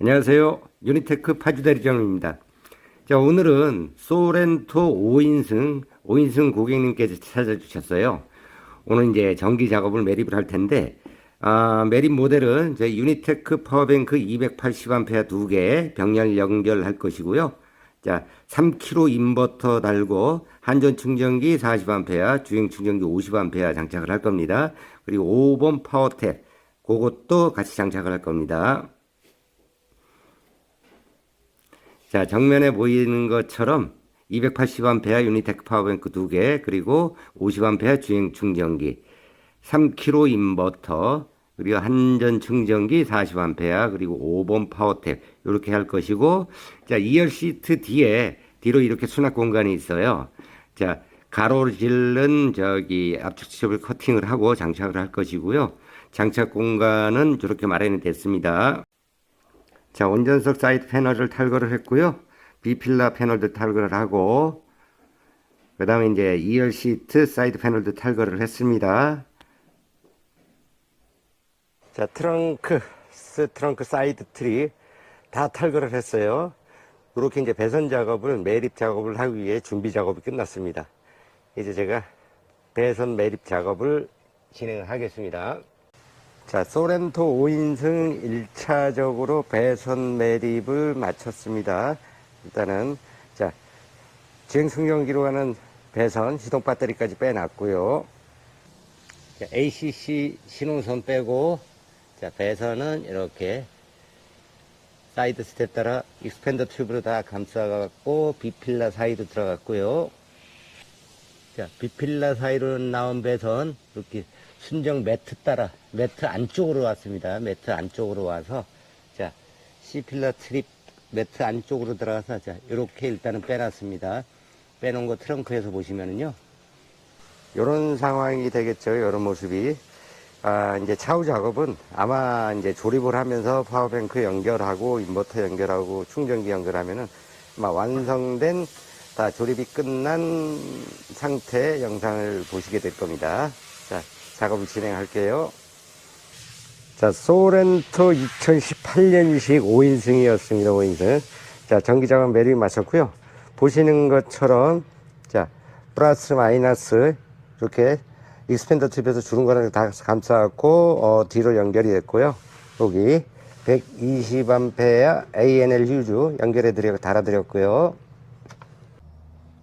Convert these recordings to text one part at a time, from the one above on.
안녕하세요. 유니테크 파주 대리점입니다. 자, 오늘은 소렌토 5인승, 5인승 고객님께서 찾아주셨어요. 오늘 이제 전기 작업을 매립을 할 텐데, 아, 매립 모델은 저희 유니테크 파워뱅크 280A 두개 병렬 연결할 것이고요. 자, 3kg 인버터 달고 한전 충전기 40A, 주행 충전기 50A 장착을 할 겁니다. 그리고 5번 파워탭, 그것도 같이 장착을 할 겁니다. 자, 정면에 보이는 것처럼 280A 유니테크 파워뱅크 두 개, 그리고 50A 주행 충전기, 3kg 인버터, 그리고 한전 충전기 40A, 그리고 5번 파워탭, 이렇게 할 것이고, 자, 2열 시트 뒤에, 뒤로 이렇게 수납 공간이 있어요. 자, 가로질른 저기 압축 지접을 커팅을 하고 장착을 할 것이고요. 장착 공간은 저렇게 마련이 됐습니다. 자, 운전석 사이드 패널을 탈거를 했고요. 비필라 패널도 탈거를 하고, 그 다음에 이제 2열 시트 사이드 패널도 탈거를 했습니다. 자, 트렁크, 스 트렁크 사이드 트리 다 탈거를 했어요. 이렇게 이제 배선 작업을, 매립 작업을 하기 위해 준비 작업이 끝났습니다. 이제 제가 배선 매립 작업을 진행을 하겠습니다. 자, 소렌토 5인승 1차적으로 배선 매립을 마쳤습니다. 일단은, 자, 주행 충전기로 가는 배선, 시동 배터리까지 빼놨고요. 자, ACC 신호선 빼고, 자, 배선은 이렇게 사이드 스텝 따라 익스펜더 튜브로 다 감싸갖고, 비필라 사이드 들어갔고요. 자, 비필라 사이로 나온 배선, 이렇게 순정 매트 따라 매트 안쪽으로 왔습니다. 매트 안쪽으로 와서 자 C필러 트립 매트 안쪽으로 들어가서 자 이렇게 일단은 빼놨습니다. 빼놓은 거 트렁크에서 보시면은요. 이런 상황이 되겠죠. 이런 모습이. 아, 이제 차후 작업은 아마 이제 조립을 하면서 파워뱅크 연결하고 인버터 연결하고 충전기 연결하면은 아마 완성된 다 조립이 끝난 상태 영상을 보시게 될 겁니다. 자, 작업을 진행할게요. 자, 소렌토 2018년식 5인승이었습니다. 5인승. 자, 전기 작업 매립 마쳤고요. 보시는 것처럼 자, 플러스 마이너스 이렇게 익스펜더 팁에서 주는 거랑 다 감싸갖고 어, 뒤로 연결이 됐고요. 여기 120A ANL 휴즈 연결해 드려 달아 드렸고요.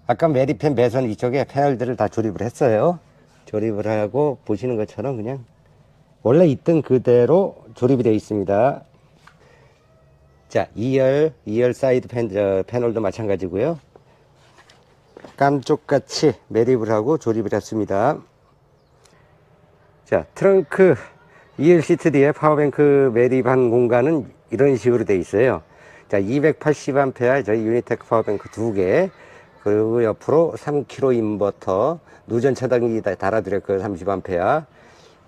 아까 매립한 배선 이쪽에 패널들을 다 조립을 했어요. 조립을 하고 보시는 것처럼 그냥 원래 있던 그대로 조립이 되어 있습니다. 자, 2열, 2열 사이드 팬, 저, 패널도 마찬가지고요. 깜쪽같이 매립을 하고 조립을 했습니다. 자, 트렁크 2열 시트 뒤에 파워뱅크 매립한 공간은 이런 식으로 되어 있어요. 자, 280A 저희 유니테크 파워뱅크 두 개, 그리고 옆으로 3kg 인버터, 누전 차단기 다 달아드렸고요. 30A.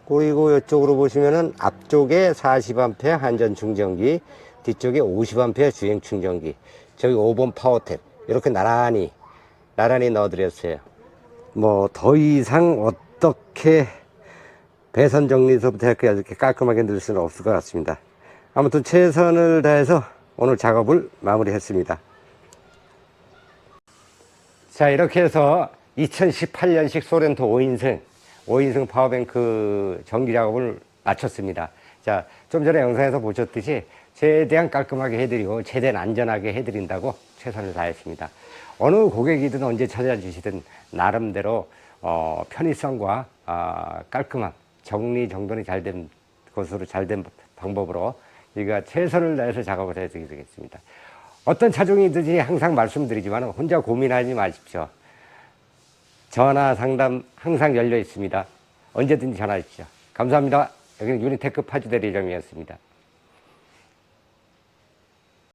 그리고 이쪽으로 보시면은 앞쪽에 40A 한전 충전기, 뒤쪽에 50A 주행 충전기, 저기 5번 파워탭. 이렇게 나란히, 나란히 넣어드렸어요. 뭐, 더 이상 어떻게 배선 정리서부터 이렇게 이렇게 깔끔하게 넣을 수는 없을 것 같습니다. 아무튼 최선을 다해서 오늘 작업을 마무리했습니다. 자, 이렇게 해서 2018년식 소렌토 5인승, 5인승 파워뱅크 전기 작업을 마쳤습니다. 자, 좀 전에 영상에서 보셨듯이 최대한 깔끔하게 해드리고 최대한 안전하게 해드린다고 최선을 다했습니다. 어느 고객이든 언제 찾아주시든 나름대로 어, 편의성과 어, 깔끔함, 정리 정돈이 잘 된 것으로 잘 된 방법으로 우리가 최선을 다해서 작업을 해드리겠습니다. 어떤 차종이든지 항상 말씀드리지만 혼자 고민하지 마십시오. 전화 상담 항상 열려 있습니다. 언제든지 전화하십시오. 감사합니다. 여기는 유니테크 파주 대리점이었습니다.